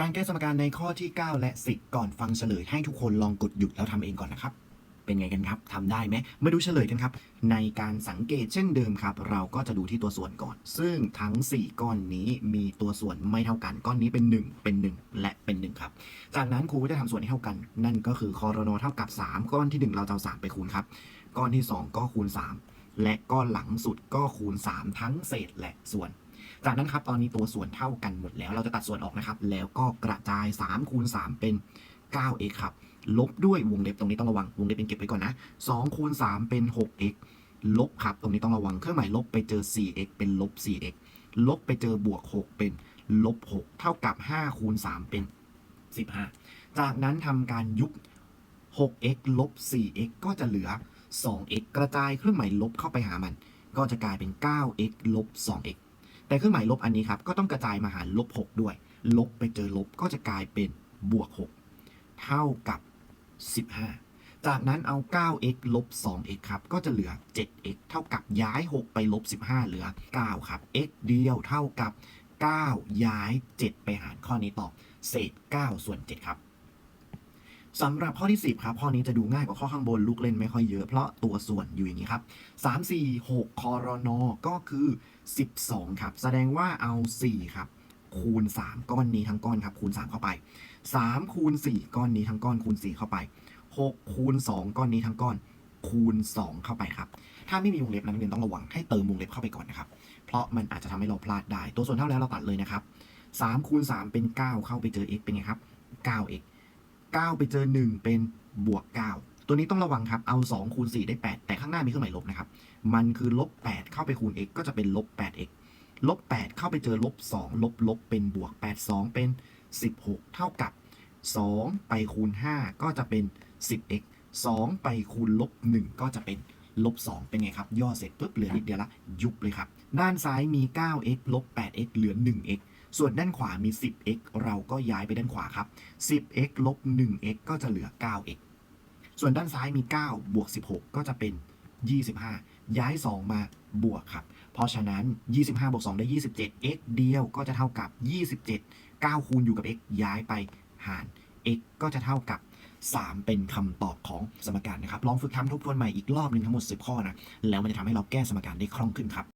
การแก้สมการในข้อที่ 9 และ 10 ก่อนฟังเฉลยให้ทุกคนลองกดหยุดแล้วทำเองก่อนนะครับ เป็นไงกันครับทำได้ไหมมาดูเฉลยกันครับ ในการสังเกตเช่นเดิมครับ เราก็จะดูที่ตัวส่วนก่อน ซึ่งทั้ง 4 ก้อนนี้มีตัวส่วนไม่เท่ากันก้อนนี้เป็น 1 เป็น 1 และเป็น 1 ครับ จากนั้นครูก็จะทำส่วนให้เท่ากัน นั่นก็คือคอรนเท่ากับ 3 ก้อนที่ 1 เราจะเอา3ไปคูณครับ ก้อนที่ 2 ก็คูณ 3 และก้อนหลังสุดก็คูณ 3 ทั้งเศษและส่วน จากนั้นครับตอนนี้ตัวส่วนเท่ากันหมดแล้วเราจะตัดส่วนออกนะครับ แล้วก็กระจาย3คูณ3เป็น 9x ครับ ลบด้วยวงเล็บตรงนี้ต้องระวังวงเล็บเป็นเก็บไว้ก่อนนะ2คูณ3เป็น 6x ลบครับ ตรงนี้ต้องระวังเครื่องหมายลบไปเจอ 4x เป็นลบ 4x ลบไปเจอบวก 6 เป็นลบ 6 เท่ากับ 5 คูณ 3 เป็น 15 จากนั้นทำการยุบ 6x ลบ 4x ก็จะเหลือ 2x กระจายเครื่องหมายลบเข้าไปหามัน ก็จะกลายเป็น 9x ลบ 2x แต่เครื่องหมายลบอันนี้ครับก็ต้องกระจายมาหารลบ 6 ด้วย ลบไปเจอลบก็จะกลายเป็นบวก 6 เท่ากับ 15 จากนั้นเอา 9x ลบ 2x ครับ ก็จะเหลือ 7x เท่ากับย้าย 6 ไปลบ 15 เหลือ 9 ครับ x เดียวเท่ากับ 9 ย้าย 7 ไปหารข้อนี้ตอบเศษ 9 ส่วน 7 ครับ สำหรับข้อที่ 10ครับข้อนี้จะดูง่ายกว่าข้อข้างบนลูกเล่นไม่ค่อยเยอะ เพราะตัวส่วนอยู่อย่างนี้ครับ 3 4 6คอรนอก็คือ 12 ครับ แสดงว่าเอา 4 ครับ คูณ 3 ก้อนนี้ทั้งก้อนครับ คูณ 3 เข้าไป 3 คูณ 4 ก้อนนี้ทั้งก้อนคูณ 4 เข้าไป 6 คูณ 2 ก้อนนี้ทั้งก้อนคูณ 2 เข้าไปครับ ถ้าไม่มีวงเล็บนักเรียนต้องระวังให้เติมวงเล็บเข้าไปก่อนนะครับ เพราะมันอาจจะทำให้เราพลาดได้ ตัวส่วนเท่าแล้วเราตัดเลยนะครับ3คูณ3เป็น 9 เข้าไปเจอ x เป็นไงครับ 9x 9 ไปเจอ 1 เป็นบวก 9 ตัวนี้ต้องระวังครับ เอา 2 คูณ 4 ได้ 8 แต่ข้างหน้ามีเครื่องหมายลบนะครับ มันคือลบ 8 เข้าไปคูณ x ก็จะเป็นลบ 8x ลบ 8 เข้าไปเจอลบ 2 ลบลบเป็นบวก 8 2 เป็น 16 เท่ากับ 2 ไปคูณ 5 ก็จะเป็น 10x 2 ไปคูณลบ 1 ก็จะเป็นลบ 2 เป็นไงครับ ย่อเสร็จปุ๊บเหลือนิดเดียวละ ยุบเลยครับ ด้านซ้ายมี 9x ลบ 8x เหลือ 1x ส่วนด้านขวามี 10x เราก็ย้ายไปด้านขวาครับ 10x ลบ 1x ก็จะเหลือ 9x ส่วนด้านซ้ายมี 9 บวก 16 ก็จะเป็น 25 ย้าย 2 มาบวกครับ เพราะฉะนั้น 25 บวก 2 ได้ 27 x เดียวก็จะเท่ากับ 27 9 คูณอยู่กับ x ย้ายไปหาร x ก็จะเท่ากับ 3 เป็นคำตอบของสมการนะครับ ลองฝึกทำทบทวนใหม่อีกรอบหนึ่งทั้งหมด 10 ข้อนะ แล้วมันจะทำให้เราแก้สมการได้คล่องขึ้นครับ